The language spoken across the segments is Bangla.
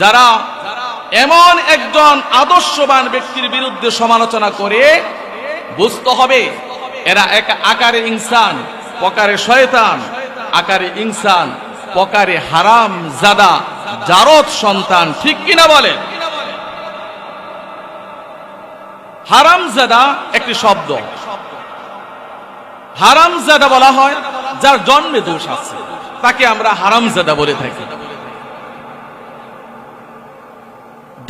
যারা এমন একজন আদর্শবান ব্যক্তির বিরুদ্ধে সমালোচনা করে, বুঝতে হবে এরা এক আকারে ইনসান, পকারে শয়তান, আকারে ইনসান, পকারে হারাম জাদা, জারদ সন্তান, ঠিক কিনা বলে? হারাম জাদা একটি শব্দ। হারাম জাদা বলা হয় যার জন্মে দোষ আছে। তাকে আমরা হারাম জাদা বলে থাকি।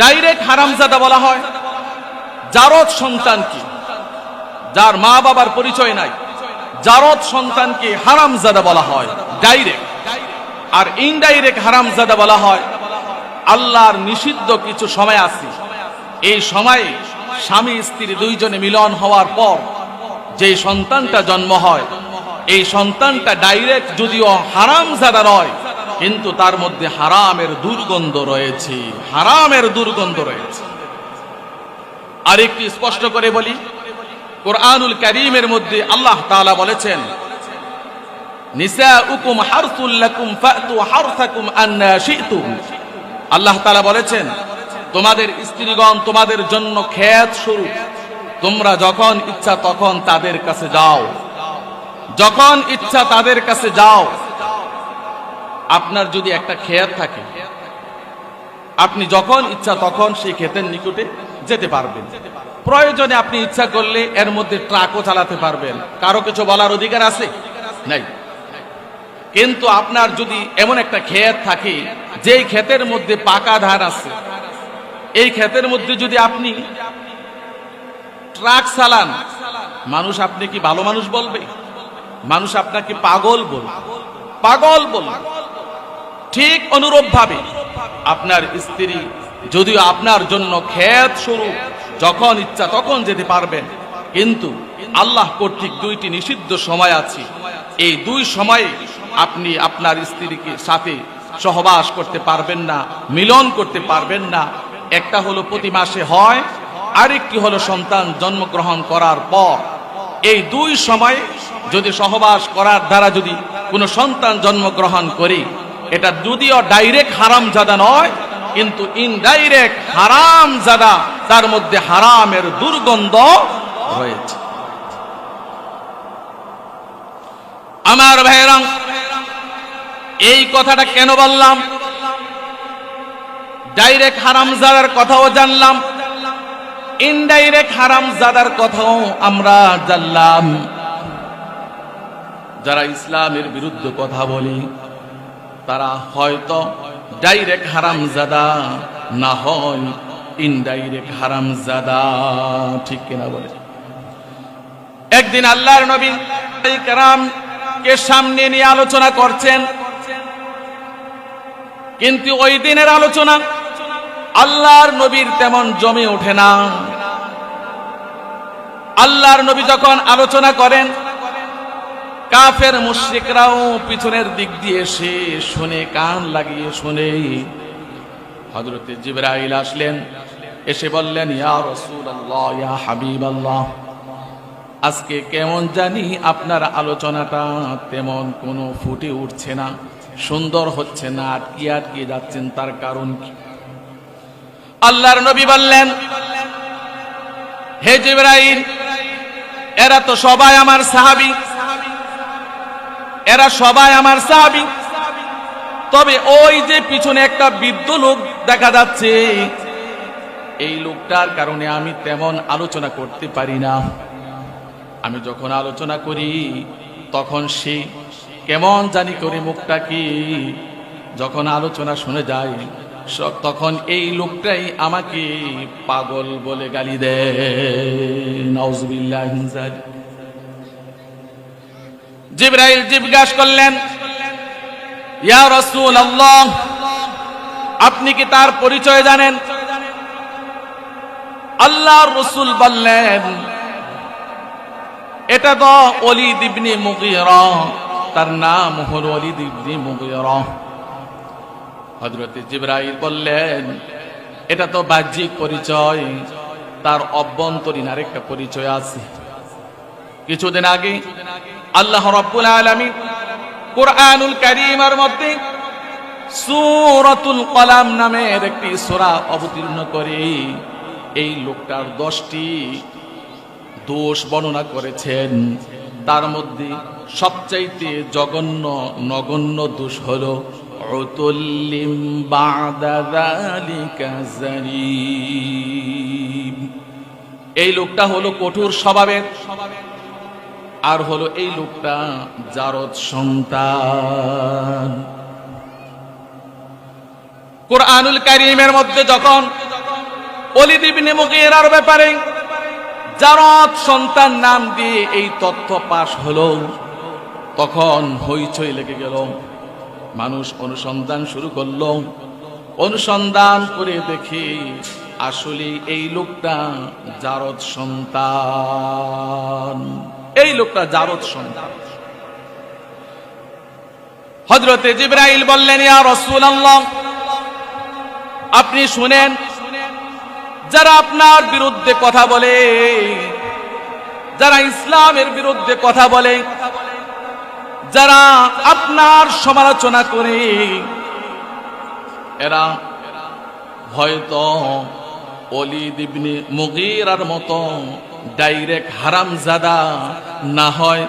ডাইরেক্ট হারামজাদা বলা হয়। জারদ সন্তান সন্তানকে যার মা বাবার পরিচয় নাই। জারদ সন্তানকে হারামজাদা বলা হয়, ডাইরেক্ট। আর ইনডাইরেক্ট হারামজাদা বলা হয়, আল্লাহর নিষিদ্ধ কিছু সময় আছে। এই সময়ে স্বামী স্ত্রী দুইজনে মিলন হওয়ার পর যে সন্তানটা জন্ম হয়, এই সন্তানটা ডাইরেক্ট যদিও হারামজাদা নয় কিন্তু তার মধ্যে হারামের দুর্গন্ধ রয়েছে। হারামের দুর্গন্ধ রয়েছে। আরেকটি স্পষ্ট করে বলি, কোরআনুল করিমের মধ্যে আল্লাহ তাআলা বলেছেন আল্লাহ বলেছেন, তোমাদের স্ত্রীগণ তোমাদের জন্য ক্ষেত শুরু তোমরা যখন ইচ্ছা তখন তাদের কাছে যাও। যখন ইচ্ছা তাদের কাছে যাও আপনার যদি একটা ক্ষেত থাকে, আপনি যখন ইচ্ছা তখন সেই ক্ষেতের নিকটে যেতে পারবেন। প্রয়োজনে আপনি ইচ্ছা করলে এর মধ্যে ট্রাকও চালাতে পারবেন। কারও কিছু বলার অধিকার আছে? নাই। কিন্তু আপনার যদি এমন একটা ক্ষেত থাকে, যেই ক্ষেতের মধ্যে পাকা ধান আছে, এই ক্ষেতের মধ্যে যদি আপনি ট্রাক চালান, মানুষ আপনি কি ভালো মানুষ বলবে? মানুষ আপনাকে পাগল বলবে। পাগল বলবে। ঠিক অনুরূপ ভাবে আপনার স্ত্রী যদিও আপনার জন্য ক্ষেত শুরু, যখন ইচ্ছা তখন যেতে পারবেন। কিন্তু আল্লাহ কর্তৃক দুইটি নিষিদ্ধ সময় আছে। এই দুই সময়ে আপনি আপনার স্ত্রীকে সাথে সহবাস করতে পারবেন না, মিলন করতে পারবেন না। একটা হলো প্রতি মাসে হয়, আরেকটি হলো সন্তান জন্মগ্রহণ করার পর। এই দুই সময়ে যদি সহবাস করার দ্বারা যদি কোনো সন্তান জন্মগ্রহণ করি এটা যদিও ডাইরেক্ট হারাম জাদা নয়, কিন্তু ইনডাইরেক্ট হারাম জাদা তার মধ্যে হারামের দুর্গন্ধ রয়েছে। আমার ভাইরাং এই কথাটা কেন বললাম? ডাইরেক্ট হারাম জাদার কথাও জানলাম ইনডাইরেক্ট হারাম জাদার কথাও আমরা জানলাম। যারা ইসলামের বিরুদ্ধে কথা বলি তারা হয়তো ডাইরেক্ট হারাম জাদা না হয় ইনডাইরেক্ট হারাম জাদা ঠিক কিনা বলে। একদিন আল্লাহর নবী কারাম কে সামনে নিয়ে আলোচনা করছেন। কিন্তু ওই দিনের আলোচনা আল্লাহর নবীর তেমন জমে ওঠে না। আল্লাহর নবী যখন আলোচনা করেন কাফের মুশ্রিকরাও পিছনের দিক দিয়ে এসে শুনে, কান লাগিয়ে শুনে হজরতে জিব্রাইল আসলেন। এসে বললেন, ইয়া রাসূলুল্লাহ, ইয়া হাবিবাল্লাহ, আজকে কেমন জানি আপনার আলোচনাটা তেমন কোনো ফুটে উঠছে না, সুন্দর হচ্ছে না, আটকি আটকে যাচ্ছেন, তার কারণ কি? আল্লাহর নবী বললেন, হে জিব্রাইল, এরা তো সবাই আমার সাহাবী এরা সবাই আমার সাহাবি। তবে ওই যে পিছনে একটা বৃদ্ধ লোক দেখা যাচ্ছে, এই লোকটার কারণে আমি তেমন আলোচনা করতে পারি না। আমি যখন আলোচনা করি, তখন সে কেমন জানি করে মুখটা কি যখন আলোচনা শুনে যায় তখন এই লোকটাই আমাকে পাগল বলে গালি দেয়। নওজবিল্লাহ জিব্রাইল জিজ্ঞাসা করলেন, ইয়া রসুল আল্লাহ আপনি কি তার পরিচয় জানেন? আল্লাহর রসুল বললেন, এটা তো অলি দিবনি মুগিরা, তার নাম হল অলি দিবনি মুগিরা। হজরত জিব্রাইল বললেন, এটা তো বাহ্যিক পরিচয়, তার অভ্যন্তরীণ আরেকটা পরিচয় আছে। কিছুদিন আগে আল্লাহ রব্বুল আলমী কোরআনুল করিমের মধ্যে সুরাতুল কলাম নামের একটি সোরা অবতীর্ণ করে এই লোকটার দশটি দোষ বর্ণনা করেছেন। তার মধ্যে সবচাইতে জঘন্য, নগণ্য দোষ হল উতুল্লিম বাদা এই লোকটা হলো কঠোর স্বভাবের আর হলো এই লোকটা জারদ সন্তান। কোরআনুল কারিমের মধ্যে যখন অলিদ ইবনে মুগীরার ব্যাপারে জারদ সন্তান নাম দিয়ে এই তথ্য পাশ হলো, তখন হইচই লেগে গেল। মানুষ অনুসন্ধান শুরু করল। অনুসন্ধান করে দেখি আসলে এই লোকটা জারদ সন্তান। এই লোকটা জারদ সন্তান। হজরতে জিব্রাইল বললেন, ইয়া রাসূলুল্লাহ, আপনি শুনেন, যারা আপনার বিরুদ্ধে কথা বলে, যারা ইসলামের বিরুদ্ধে কথা বলে, যারা আপনার সমালোচনা করে, এরা হয়তো অলিদ ইবনে মুগীরার মতো ডাইরেক্ট হারামজাদা না হয়,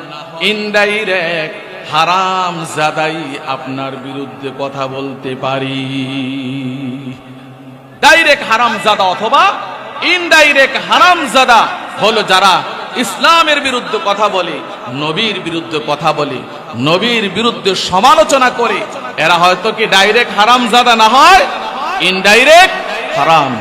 ইনডাইরেক্ট হারাম জাদাই আপনার বিরুদ্ধে কথা বলতে পারি। ডাইরেক্ট হারাম জাদা অথবা ইনডাইরেক্ট হারাম জাদা হলো যারা ইসলামের বিরুদ্ধে কথা বলে, নবীর বিরুদ্ধে কথা বলে, নবীর বিরুদ্ধে সমালোচনা করে। এরা হয়তো কি ডাইরেক্ট হারাম জাদা না হয়, ইনডাইরেক্ট হারাম।